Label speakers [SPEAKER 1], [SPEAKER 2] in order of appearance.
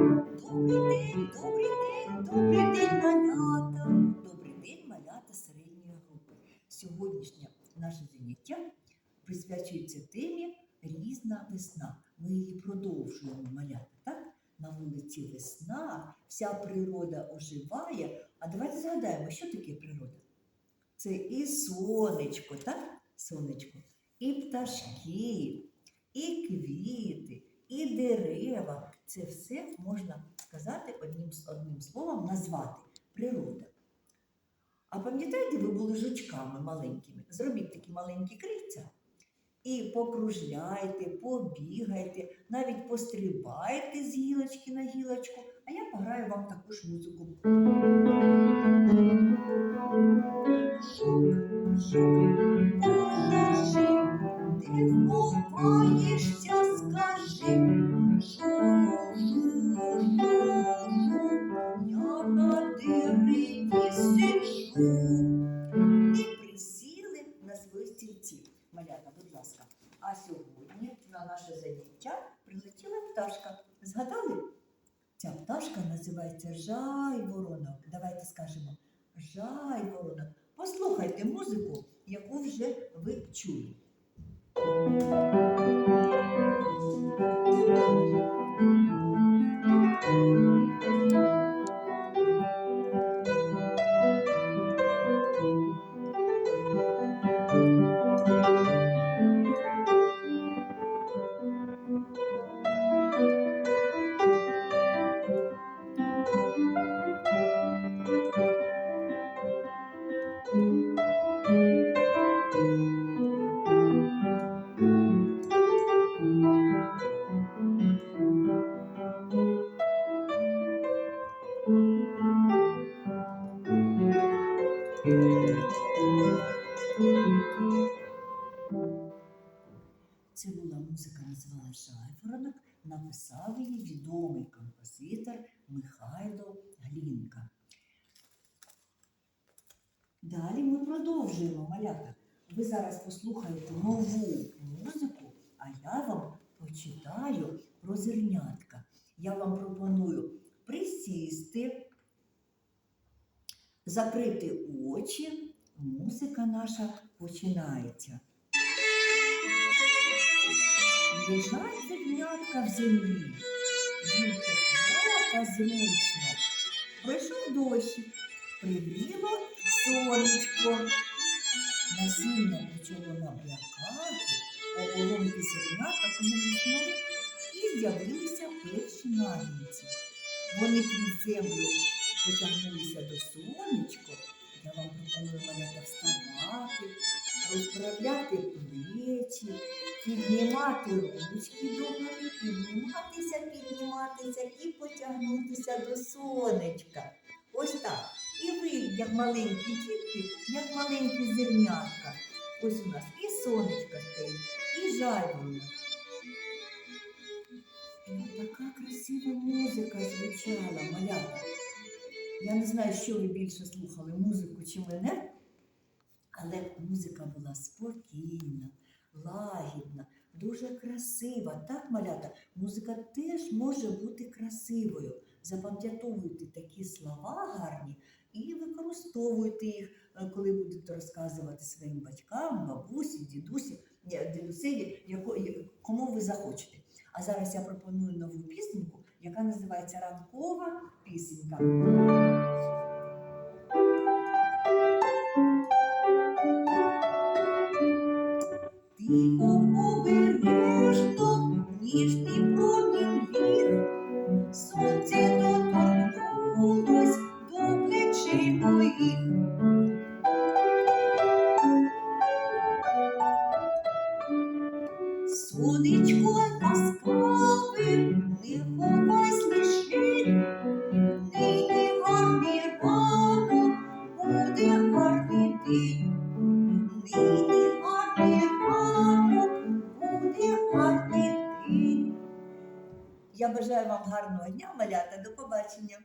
[SPEAKER 1] Добрий день, добрий день, добрий день, малята. Добрий день, малята середньої групи. Сьогоднішнє наше заняття присвячується темі Різна весна. Ми її продовжуємо малята, так? На вулиці весна, вся природа оживає. А давайте згадаємо, що таке природа? Це і сонечко, так? Сонечко, і пташки, і квіти, і дерева. Це все можна сказати одним, одним словом, назвати природа. А пам'ятаєте, ви були жучками маленькими? Зробіть такі маленькі крильця і покружляйте, побігайте, навіть пострибайте з гілочки на гілочку, а я пограю вам таку ж музику. Жук, жук, пташка. Згадали? Ця пташка називається жайворонок. Давайте скажемо жайворонок. Послухайте музику, яку вже ви чули. Це була музика, називалася Жайворонок. Написав її відомий композитор Михайло Глінка. Далі ми продовжуємо малята. Ви зараз послухаєте нову музику, а я вам почитаю про зернятка. Я вам пропоную присісти, закрити очі. Музика наша починається. Лежать зернятка в землі, їм тепло та зручно. Пройшов дощик, пригріло сонечко. Насіння почало набрякати, оголонки зернятка помилиснули і з'явилися перші нагінці. Вони крізь землю потягнулися до сонечка. Я вам пропоную малята вставати, розправляти плечі, піднімати ручки догори, підніматися, підніматися і потягнутися до сонечка. Ось так. І ви, як маленькі дітки, як маленькі зернятка. Ось у нас і сонечко стоїть, і жайворонок. І така красива музика звучала, малята. Я не знаю, що ви більше слухали, музику чи мене, але музика була спокійна, лагідна, дуже красива. Так, малята, музика теж може бути красивою. Запам'ятовуйте такі слова гарні і використовуйте їх, е, коли будете розказувати своїм батькам, бабусі, дідусі, е, дідусеві, кому ви захочете. А зараз я пропоную нову пісеньку, яка називається Ранкова пісенька. Ніжний бажаю вам гарного дня, малята. До побачення.